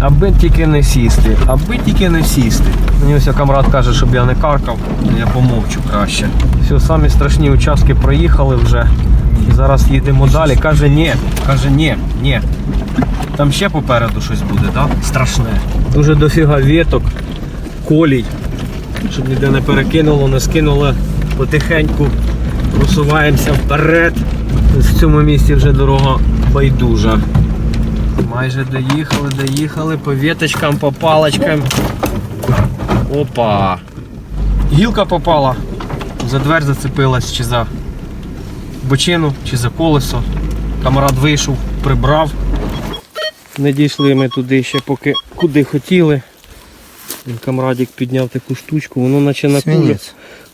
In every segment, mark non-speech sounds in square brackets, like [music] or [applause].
Аби тільки не сісти, аби тільки не сісти. Мені ось камрад каже, щоб я не каркав, я помовчу краще. Все, самі страшні участки проїхали вже. Зараз їдемо далі. Каже, ні. Каже, ні, ні. Там ще попереду щось буде, так? Страшне. Дуже дофіга віток, колій. Щоб ніде не перекинуло, не скинуло. Потихеньку просуваємося вперед. В цьому місці вже дорога байдужа. Майже доїхали, доїхали по віточкам, по палочкам. Опа! Гілка попала. За дверь зацепилась чи за бочину, чи за колесо. Камарад вийшов, прибрав. Не дійшли ми туди ще поки куди хотіли. Камрадік підняв таку штучку, воно наче на кулю,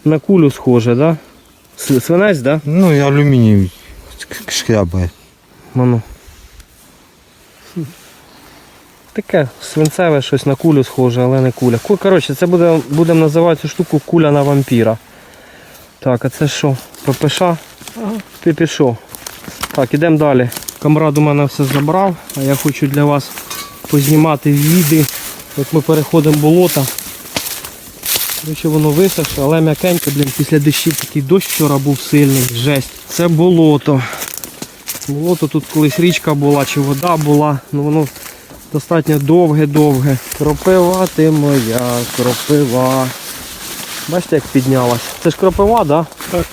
на кулю схоже, да? Свинець, да? Ну і алюмінієвий шкрябає. Ману. Таке свинцеве щось на кулю схоже, але не куля. Коротше, це буде, будемо називати цю штуку куля на вампіра. Так, а це що? ППШ? Ти пішов. Так, ідемо далі. Камрад у мене все забрав, а я хочу для вас познімати віди, як ми переходимо болото. Коротше, воно висохше, але м'якеньке, блін, після дощів такий дощ вчора був сильний, жесть. Це болото. Болото тут колись річка була чи вода була, ну воно достатньо довге-довге. Кропива ти моя, кропива. Бачите, як піднялась. Це ж кропива, так? Да? Так.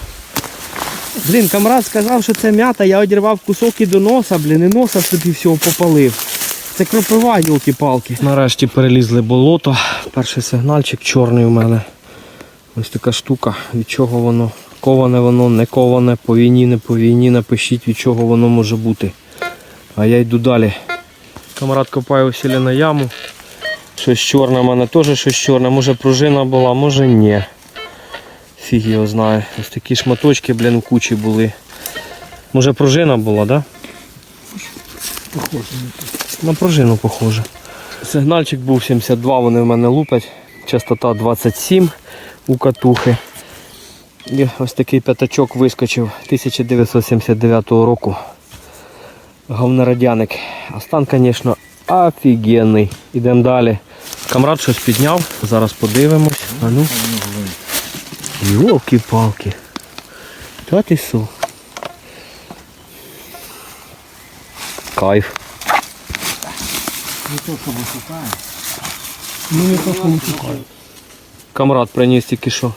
Блін, камрад сказав, що це м'ята, я одірвав кусок і до носа, блін, і носа собі всього попалив. Це кропива, йолки-палки. Нарешті перелізли болото. Перший сигнальчик чорний у мене. Ось така штука. Від чого воно? Коване воно, не коване, по війні, не по війні. Напишіть, від чого воно може бути. А я йду далі. Камрад копає усілля на яму. Щось чорне, в мене теж щось чорне. Може пружина була, може ні. Фіг його знає. Ось такі шматочки, блін, в кучі були. Може пружина була, так? Да? На пружину похоже. Сигнальчик був 72, вони в мене лупять. Частота 27 у катухи. І ось такий п'ятачок вискочив 1979 року. Говнорадяник. А стан, звісно, офігенний. Ідемо далі. Камрад щось підняв, зараз подивимось. А ну. Йолки-палки. Та ти су. Кайф. Ну не то, що не шукаю. Камрад приніс тільки що.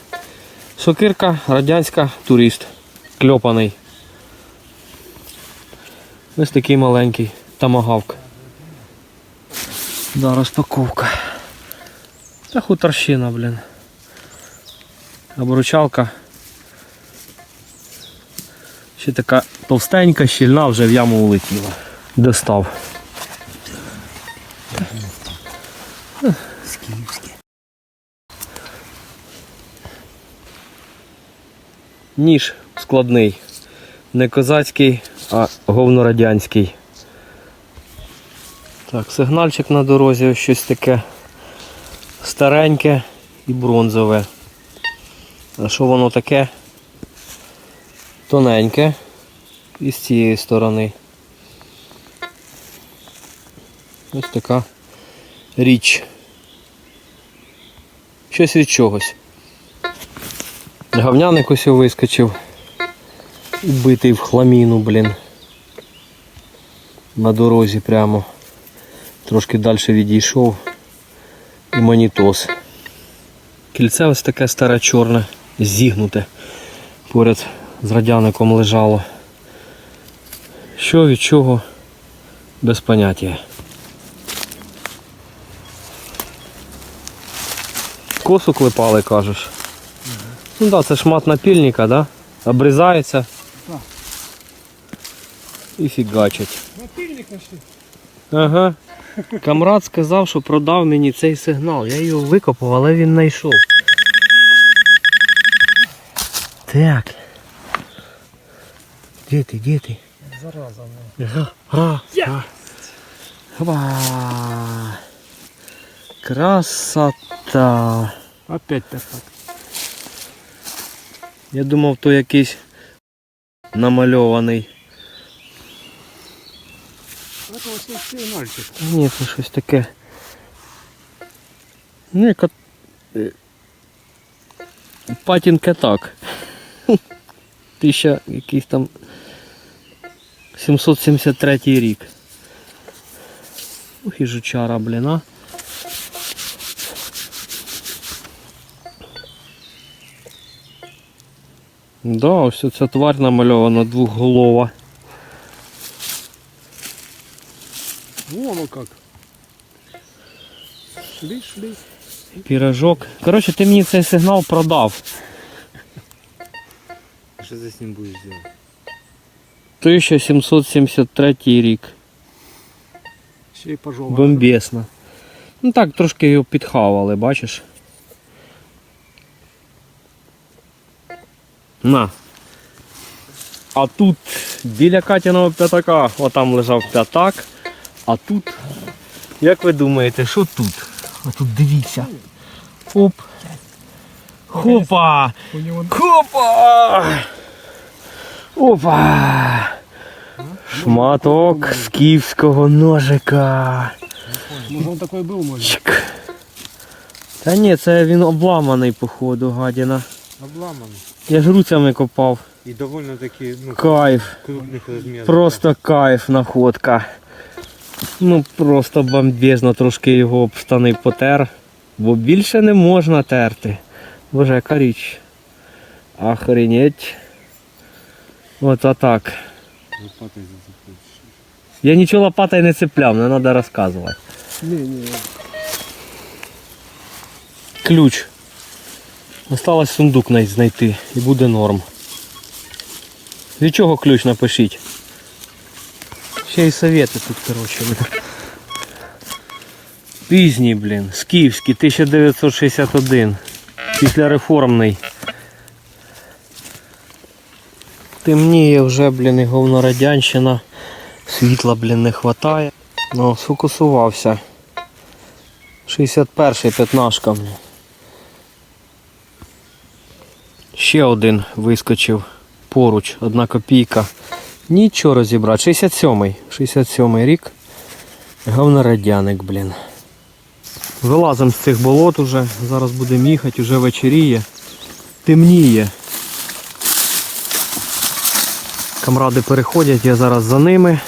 Сокирка, радянська, турист. Кльопаний. Ось такий маленький. Тамагавк. Да, розпаковка. Та хуторщина, блін. Обручалка. Ще така товстенька, щільна, вже в яму улетіла. Достав. Ніж складний. Не козацький, а говнорадянський. Так, сигнальчик на дорозі, ось щось таке стареньке і бронзове. А що воно таке? Тоненьке і з цієї сторони. Ось така річ. Щось від чогось. Говняник ось вискочив. Убитий в хламіну, блін. На дорозі прямо. Трошки далі відійшов. І монітос. Кільце ось таке старе чорне, зігнуте. Поряд з радяником лежало. Що від чого? Без поняття. Косу клепали, кажеш. Ну да, це шмат напільника, да? Обрізається. Так. І фігачить. Напільник нашли. Ага. Камрад сказав, що продав мені цей сигнал. Я його викопав, але він знайшов. Так. Де ти, де ти? Зараза. Ага. А, а. Опа. Красота. Опять так. Я думав, то якийсь намальований. Ні, це щось таке Ну, яка... е, Патінке так. [laughs] Тисяча якийсь там 773 рік. Ух і жучара, блін, а. Да, ось ця тварь намальована двохголова. Вон оно как. Шли, шли. Пірожок. Коротше, ти мені цей сигнал продав. Что ты с ним будешь делать? 1773 рік. Ще й пожовано. Бомбесно. Ну так, трошки його підхавали, бачиш. На. А тут біля Катіного п'ятака, отам лежав п'ятак. А тут, як ви думаєте, що тут? А тут дивіться. Оп. Хопа! Хопа! Опа! Шматок скіфського ножика. Може он такой был, може. Чик. Та ні, це він обламаний, походу, гадіна. Обломанный. Я ж руцями копав. И довольно-таки ну, Кайф. крупных размеров. Просто кайф находка. Ну просто бомбезно трошки його об штани потер. Бо більше не можна терти. Боже, яка річ. Охренеть. От так. Лопатой зацепился. Я нічого лопатой не цепляв, не треба розказувати. Не, не. Ключ. Осталось сундук знайти і буде норм. Від чого ключ напишіть? Ще й совєти тут, коротше. блін. Пізній, блін, скіфський, 1961. Післяреформний. Темніє вже, блін, і говнорадянщина. Світла, блін, не вистачає. Ну, сфокусувався. 61-й п'ятнашка. блін. Ще один вискочив поруч, одна копійка. Нічого розібрати. 67-й. 67-й рік. Говнорадяник, блін. Вилазимо з цих болот уже. Зараз будемо їхати, уже вечеріє. Темніє. Камради переходять, я зараз за ними.